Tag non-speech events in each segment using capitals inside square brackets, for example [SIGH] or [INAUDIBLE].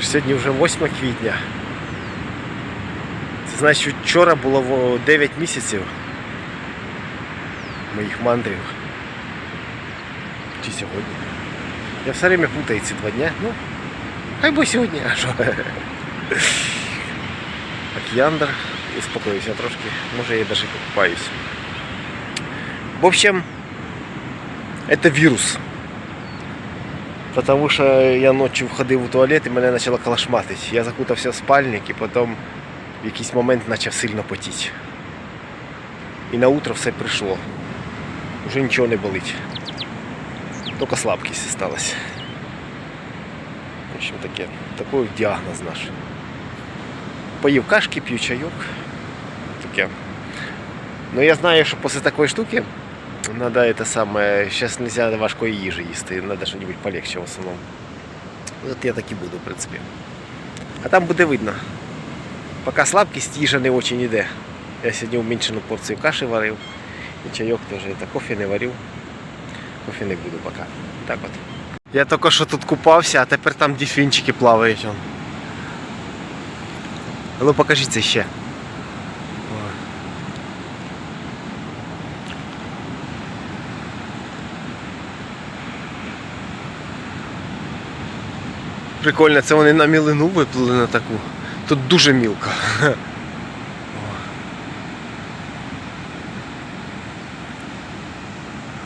Вже ж Сьогодні вже 8 квітня. Це значить, вчора було во- 9 місяців моїх мандрів. Чи сьогодні. Я все время путаю ці два дня. Ну, хай би сьогодні, а що? [LAUGHS] Океандр, успокоюся трошки. Може я даже покупаюсь. В общем, это вирус. Потому що я ночі входив у туалет і мене почало калашматити. Я закутався в спальник і потім в якийсь момент почав сильно потіти. І на утро все прийшло. Уже нічого не болить. Тільки слабкість сталася. В общем, таке. Такий діагноз наш. Поїв кашки, п'ю чайок. Таке. Ну я знаю, що після такої штуки Надо это самое. Сейчас нельзя важкої їжі їсти, надо що-нибудь полегче в основному. От я так і буду, в принципі. А там буде видно. Поки слабкість їжа не очень іде. Я сьогодні уменьшену порцію каші варив. І чайок теж. Та кофе не варив. Кофе не буду поки. Так от. Я тільки що тут купався, а тепер там дельфінчики плавають. Ну покажіться ще. Прикольно, це вони на мілину виплили на таку. Тут дуже мілко. О.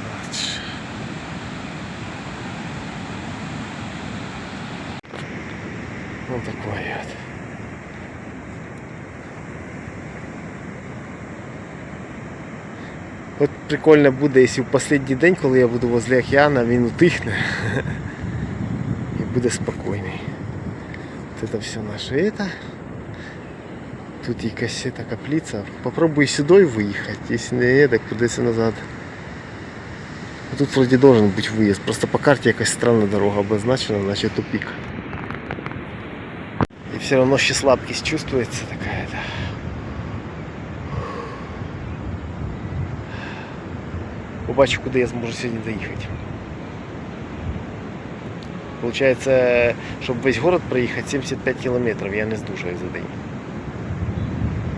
От. Ну такое. От прикольно буде, якщо в останній день, коли я буду возле океана, він утихне. [LAUGHS] и буде спокойный. Вот это все наше это. Тут якась эта каплица. Попробуй сюда выехать, если не это, кудись назад. А Тут вроде должен быть выезд, просто по карте якась странная дорога обозначена, значит тупик. И все равно ще слабкість чувствуется такая-то. Побачу, куди я зможу сьогодні доїхати. Получается, щоб весь город проїхати 75 кілометрів, я не здужаю за день.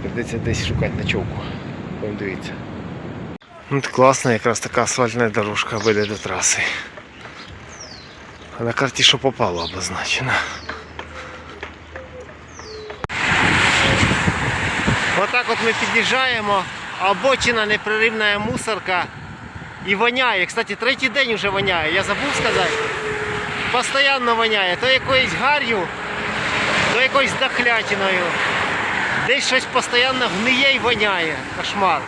Придеться десь шукати ночовку. Будемо дивитися. Ну, от класна якраз така асфальтна дорожка веде до траси. А на карті що попало обозначено. Отак от ми під'їжджаємо, обочина непреривна мусорка і воняє. Кстати, третій день вже воняє, я забув сказати. Постоянно воняє, то якоюсь гар'ю, то якоюсь дохлятиною. Десь щось постійно гниє і воняє. Кошмар.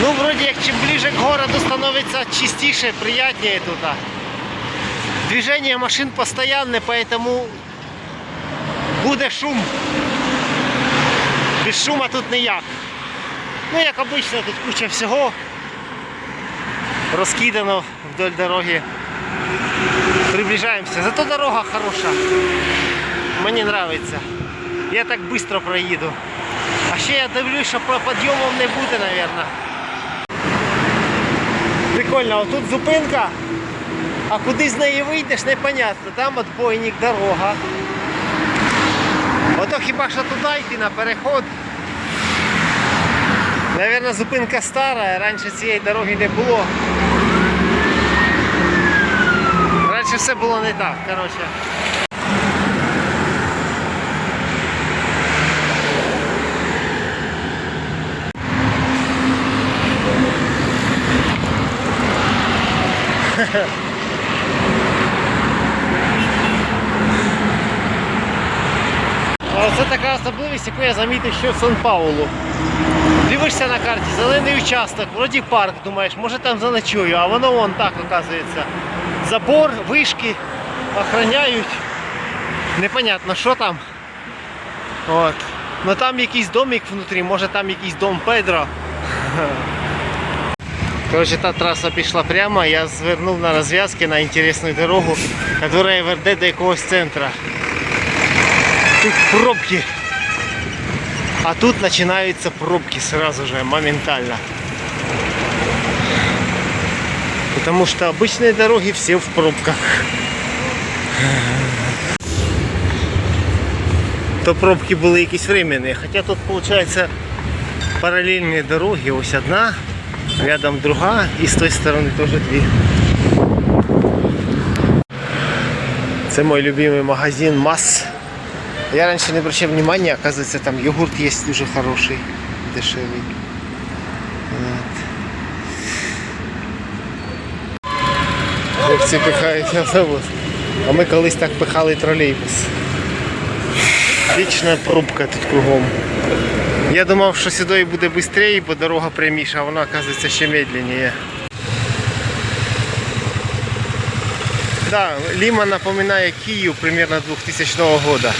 Ну, вроді як чим ближе к городу становиться чистіше, приятнее тут. Движение машин постоянне, поэтому буде шум. Без шума тут ніяк. Ну, як обично, тут куча всього розкидано вдоль дороги. Приближаемся. Зато дорога хороша. Мені нравится. Я так швидко проїду. А ще я дивлюсь, що підйомом не буде, мабуть. Прикольно, отут зупинка. А куди з неї вийдеш, непонятно. Там отбойник, дорога. Ото хіба що туди йти на переход. Наверно, зупинка стара, раніше цієї дороги не було. Раніше все було не так, коротше. А Це така особливість, яку я замітив ще в Сан-Паулу. Дивишся на карті, зелений участок, вроді парк, думаєш, може там заночую, а воно вон так оказується. Забор, вишки, охороняють. Непонятно, що там. От. Ну там якийсь домик внутрі, може там якийсь дом Педро. [LAUGHS] Короче, та траса пішла прямо, я звернув на розв'язки на інтересну дорогу, яка веде до якогось центру. Тут пробки. А тут начинаются пробки сразу же, моментально. Потому что обычные дороги все в пробках. то пробки були якісь временні. Хоча тут виходить паралельні дороги, ось одна, рядом друга і з тої сторони теж дві. Це мой любимый магазин МАС. Я раньше не обращал внимания, оказывается, там йогурт есть дуже хороший, дешевый. Хлопці пихають автобус. А ми колись так пихали тролейбус. Вічна пробка тут кругом. Я думав, що сюди буде швидше, бо дорога пряміша, а вона оказується ще медленніше. Да, Лима напоминает Киев примерно 2000 года.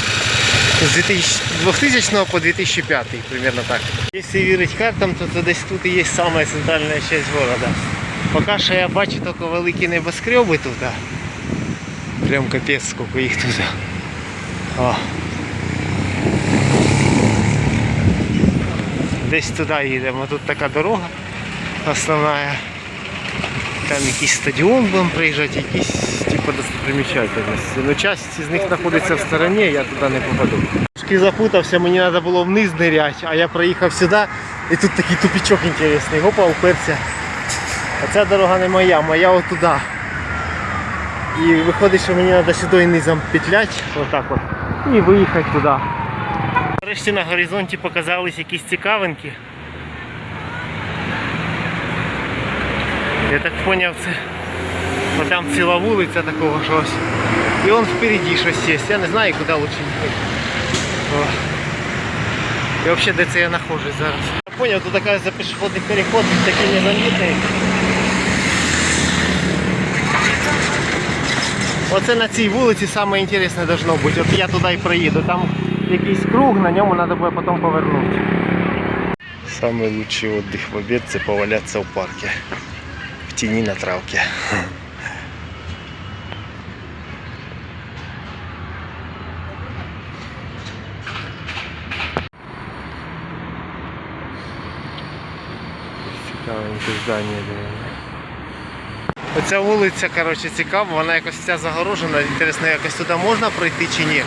С 2000, 2000 по 2005 примерно так. Если верить картам, то, то десь тут і є самая центральная часть города. Поки що я бачу тільки великі небоскреби тут. Прям капець, скільки їх тут. О. Десь туди їдемо. Тут така дорога основна. Там якийсь стадіон будемо приїжджати, якісь типу достопримічательності. Ну часть з них знаходиться в стороні, я туди не попаду. Трошки запутався, мені треба було вниз ниряти, а я проїхав сюди і тут такий тупічок інтересний. Гопа, уперся. А ця дорога не моя, моя отуда. І виходить, що мені треба сюди низом петляти, отак от, і виїхати туди. Нарешті на горизонті показались якісь цікавинки. Я так зрозумів, це там ціла вулиця такого щось. І он впереді щось є. Я не знаю, куди лучше їхати. І взагалі де це я знаходжусь зараз. Я зрозумів, тут така за пішохідний переход, такий незамітний. Оце на цій вулиці саме інтересне должно бути. От я туди і проїду. Там якийсь круг, на ньому треба буде потім повернути. Самый лучший отдых в обед це поваляться в парке. В тени на травке. Цікавеньке здання, дивно. Оця вулиця, коротше, цікава, вона якось вся загорожена. Інтересно, якось туди можна пройти чи ні?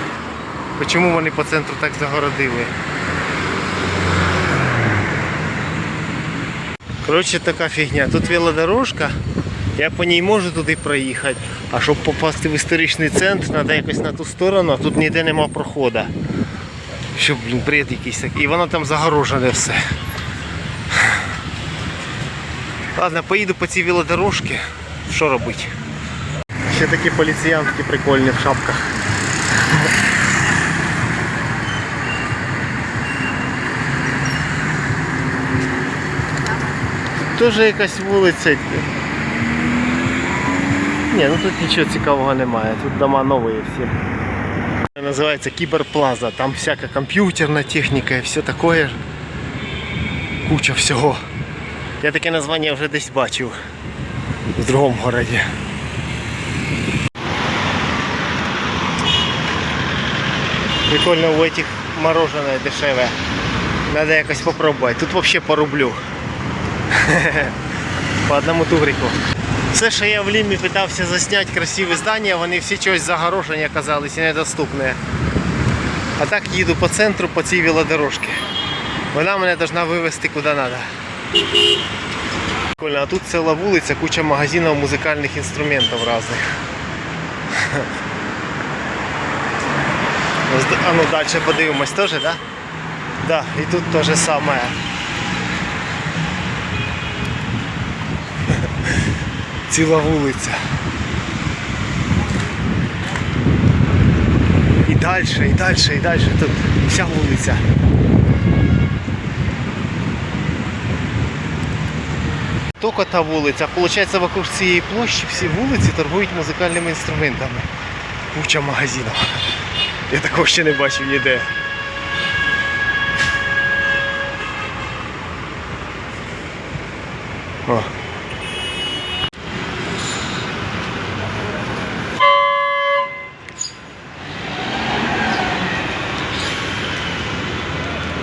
Чому вони по центру так загородили? Коротше, така фігня. Тут велодорожка, я по ній можу туди проїхати, а щоб попасти в історичний центр, треба якось на ту сторону, а тут ніде нема проходу. Щоб, блін, бред якийсь такий. І воно там загорожене все. Ладно, поїду по цій велодорожці. Що робити? Ще такі поліціянтки прикольні в шапках. Теж якась вулиця. Ні, ну тут нічого цікавого немає. Тут дома нові всі. Називається Кіберплаза. Там всяка комп'ютерна техніка і все таке. Куча всього. Я таке названня вже десь бачив в другому городі. Прикольно у этих мороженое дешеве. Надо якось попробувати. Тут взагалі по рублю. [LAUGHS] По одному тугрику. Все, що я в Лімі питався засняти красиві здання, вони всі чогось загорожені оказались і недоступні. А так їду по центру по цій велодорожці. Вона мене повинна вивезти куди треба. Прикольно, а тут ціла вулиця, куча магазинів музикальних інструментів різних. А ну далі подивимось теж, так? Да? Да, і тут те же саме. Ціла вулиця. І далі, і далі, і далі. Тут вся вулиця. Тільки та вулиця. Получається, вокруг цієї площі всі вулиці торгують музикальними інструментами. Куча магазинів. Я такого ще не бачив ніде. О.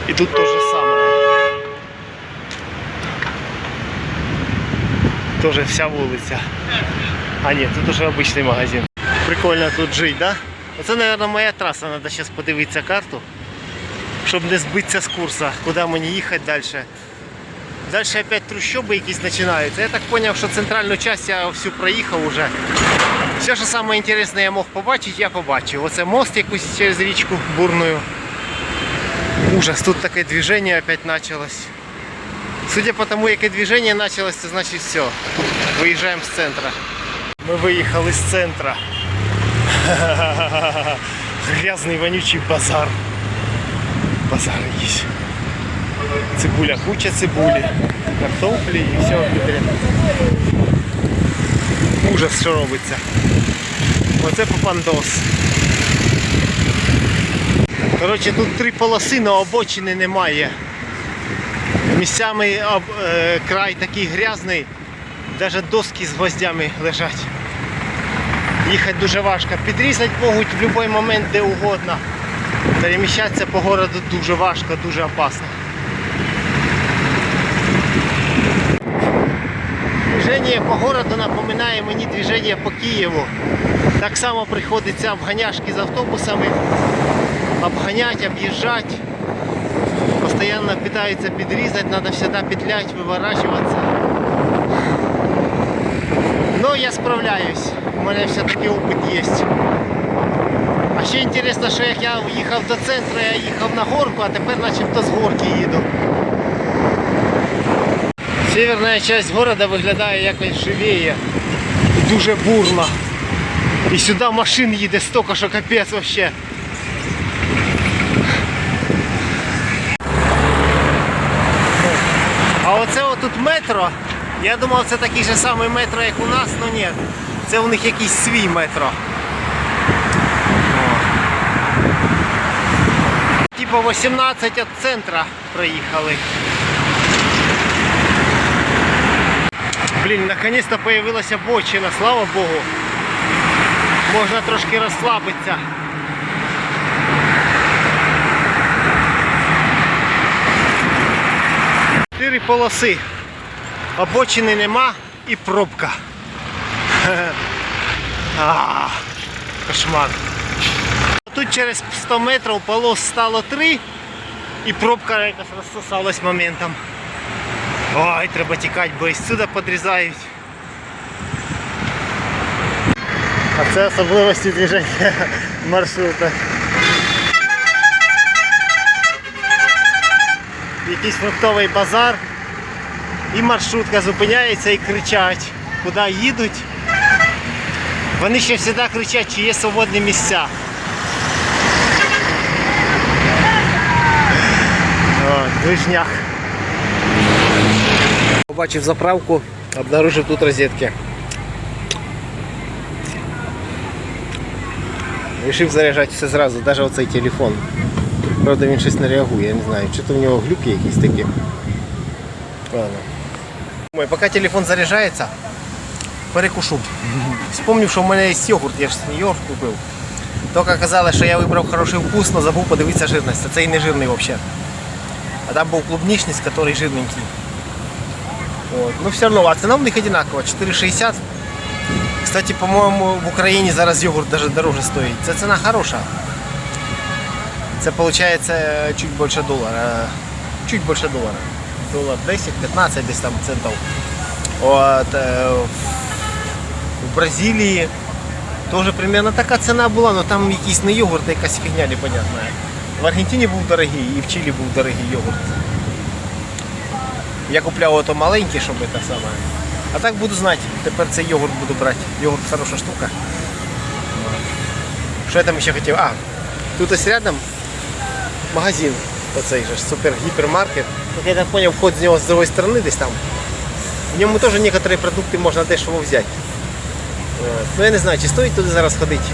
І тут те же саме. Тоже вся вулиця. А ні, тут уже обичний магазин. Прикольно тут жити, да? Оце, мабуть, моя траса, треба зараз подивитися карту. щоб не збитися з курсу, куди мені їхати далі. Далі опять трущоби якісь починаються. Я так зрозумів, що центральну частину я всю проїхав уже. Все, що інтересне я мог побачити, я побачив. Оце мост якусь через річку бурною. Ужас, тут таке движение опять началось. Судя по тому, яке движение началось, це значить все. Виїжджаємо з центра. Ми виїхали з центра. [LAUGHS] Грязний вонючий базар. Базар якийсь. Цибуля, куча цибулі, картоплі і все в Ужас, що робиться. Оце попандос. Коротше, тут три полоси, але обочини немає. Місцями е, край такий грязний, навіть доски з гвоздями лежать. Їхати дуже важко. Підрізати можуть в будь-який момент де угодно. Переміщатися по городу дуже важко, дуже опасно. Движение по городу напоминає мені движение по Києву. Так само приходиться обганяшки з автобусами, обгонять, объезжать Постоянно пытаются подрезать, надо всегда петлять, выворачиваться. Но я справляюсь, у мене все-таки опыт есть. А ще інтересно, що як я їхав до центру, я їхав на горку, а тепер начебто з горки їду. Северна часть города виглядає якось живіє. І дуже бурно. І сюди машин їде стільки, що капець вообще. Отут метро. Я думав, це такий же самий метро, як у нас, але ні. Це у них якийсь свій метро. Типа 18 від центра проїхали. Блін, наконец-то появилася бочина, слава Богу. Можна трошки розслабитися. Чотири полоси. Обочини нема і пробка. [LAUGHS] А, кошмар. Тут через 100 метрів полос стало 3 і пробка якось розсосалась моментом. Ой, треба тікати, бо і сюди підрізають. А це особливості движення [LAUGHS] маршрута. Якийсь фруктовий базар. І маршрутка зупиняється і кричать, куди їдуть. Вони ще завжди кричать, чи є свободні місця. О, движняк. Побачив заправку, обнаружив тут розетки. Рішив заряджати все зразу, навіть оцей телефон. Правда він щось не реагує, я не знаю. Чи то в нього глюки якісь такі. Ладно. Ой, поки телефон заряджається, перекушу. Вспомнив, що в мене є йогурт, я ж йогурт купив. Тільки казали, що я вибрав хороший вкус, але забув подивитися жирність. Це і не жирний взагалі. А там був клубничний, який жирненький. Вот. Ну все равно, а цена у них одинакова, 4,60. Кстати, по-моєму, в Україні зараз йогурт даже дороже стоїть. Це ціна хороша. Це виходить чуть більше долара. Чуть більше долара. Долар 10-15 десь там центів. От, е, в Бразилії теж примерно така ціна була, але там якийсь не йогурт, а якась фігня непонятна. В Аргентині був дорогий і в Чилі був дорогий йогурт. Я купляв ото маленький, щоб це саме. А так буду знати. Тепер цей йогурт буду брати. Йогурт хороша штука. Що я там ще хотів? А, тут ось рядом магазин. Оцей же ж супер гіпермаркет. Як я так зрозумів, вход з нього з другої сторони десь там. В ньому теж некоторі продукти можна дешево взяти. Ну я не знаю, чи стоїть туди зараз ходити.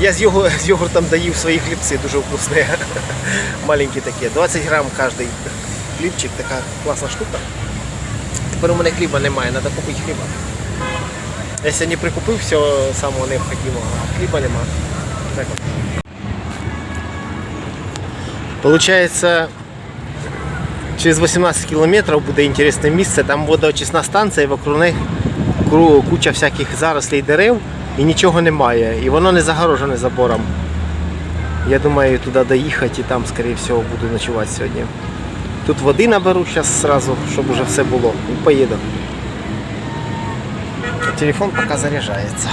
Я з, його, з йогуртом доїв свої хлібці, дуже вкусні. [LAUGHS] Маленькі такі, 20 грам кожний хлібчик, така класна штука. Тепер у мене хліба немає, треба купити хліба. Я сьогодні прикупив все самого необхідного, а хліба немає. Получається, через 18 кілометрів буде інтересне місце, там водоочисна станція, вокруг них куча всяких зарослей дерев і нічого немає. І воно не загорожене забором. Я думаю туди доїхати і там, скоріше всього, буду ночувати сьогодні. Тут води наберу зараз сразу, щоб уже все було. І поїду. Телефон поки заряджається.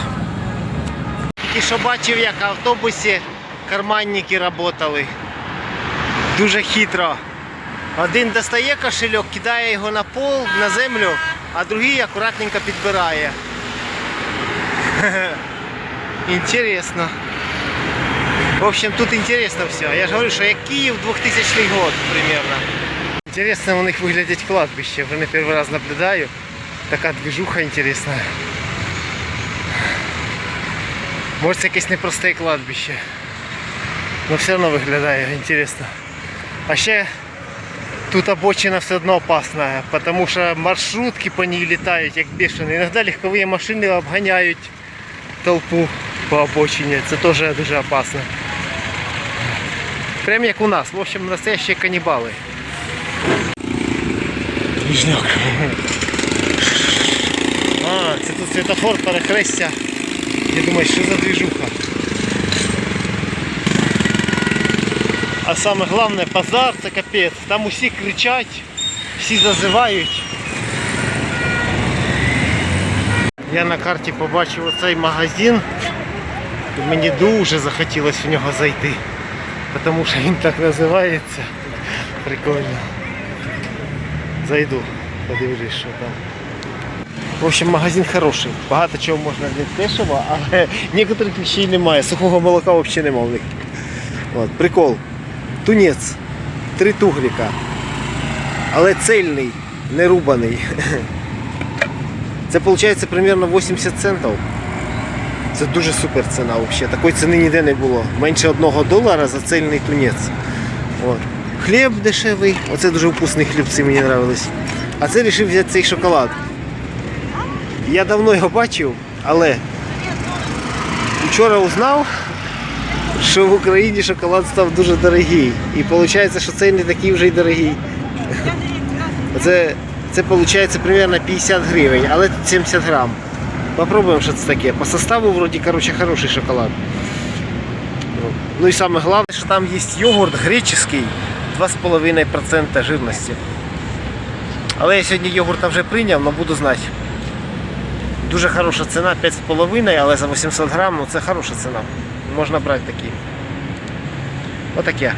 Тільки що бачив, як автобусі карманники працювали. Дуже хитро. Один достає кошельок, кидає його на пол, на землю, а другий акуратненько підбирає. [LAUGHS] Интересно. В общем, тут интересно все. Я же говорю, что я Киев 2000 год примерно. Интересно у них выглядит кладбище. Вже не перший раз наблюдаю. Така движуха интересная. Може це якесь непросте кладбище. Но все одно виглядає інтересно. А ще тут обочина все одно опасна, потому що маршрутки по ній літають як бешені. Іноді легкові машини обганяють толпу по обочині. Це теж дуже опасно. Прям як у нас. В общем, настоящие каннибалы. Движняк. А, це тут світофор перехрестя. Я думаю, що за движуха. А саме головне, базар це капець. Там усі кричать, всі зазивають. Я на карті побачив оцей магазин. І мені дуже захотілося в нього зайти. Тому що він так називається. Прикольно. Зайду, подивлюсь, що там. В общем, магазин хороший. Багато чого можна не дешево, але [LAUGHS] некоторих вещей немає. Сухого молока взагалі немає. От, прикол. Тунець. Три тугрика. Але цельний, не рубаний. [LAUGHS] Це виходить примерно 80 центів. Це дуже супер ціна взагалі. Такої ціни ніде не було. Менше одного долара за цельний тунець. От. Хліб дешевий. Оце дуже вкусні хлібці мені нравились. А це вирішив взяти цей шоколад. Я давно його бачив, але вчора узнав, що в Україні шоколад став дуже дорогий. І виходить, що цей не такий вже й дорогий. Це, це виходить примерно 50 гривень, але тут 70 грам. Попробуємо, що це таке. По составу вроді короче, хороший шоколад. Ну і саме головне, що там є йогурт греческий 2,5% жирності. Але я сьогодні йогурта вже прийняв, але буду знати. Дуже хороша ціна, 5,5, але за 800 грам, ну це хороша ціна. Можна брати такі. Отаке.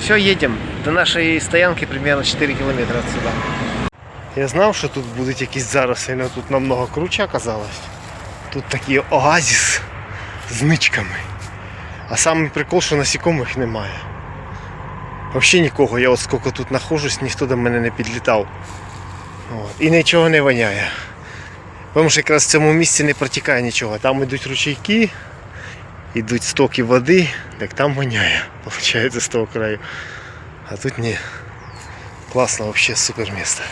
Все, їдемо. До нашої стоянки примерно 4 кілометри отсюда. Я знав, що тут будуть якісь зароси, але тут намного круче оказалось. Тут такий оазіс з ничками. А самий прикол, що насікомих немає. Взагалі нікого. Я от скільки тут знаходжусь, ніхто до мене не підлітав. От. І нічого не воняє. Тому що якраз в цьому місці не протікає нічого. Там йдуть ручейки, йдуть стоки води, так там воняє, виходить, з того краю. А тут ні. Класно, взагалі супер місце.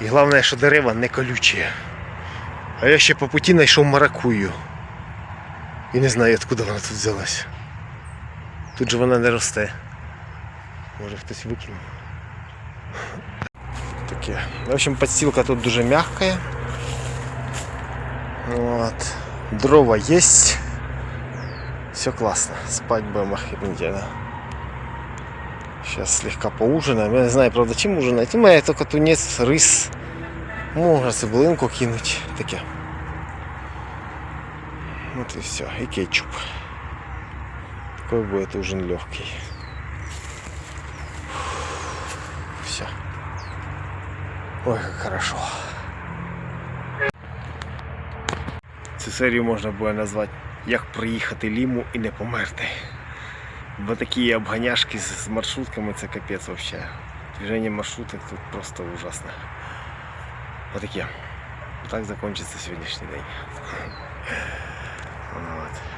І головне, що дерева не колючі. А я ще по путі знайшов маракую. І не знаю, откуда вона тут взялась. Тут же вона не росте. Може хтось викинув. Таке. В общем, подстилка тут дуже мягкая. Вот. Дрова есть. Все классно. Спать будем охренительно. Сейчас слегка поужинаем. Я не знаю, правда, чим ужинать. У мене тільки тунець, рис. Можна цибулинку кинуть. Таке. Вот и все. И кетчуп. Такой будет ужин легкий. Все. Ой, как хорошо. Цю серію можна буде назвати Як проїхати ліму і не померти. Бо такі обганяшки з маршрутками це капець взагалі. Движення маршруток тут просто ужасно. Отаке. Так закінчиться сьогоднішній день. [LAUGHS] От.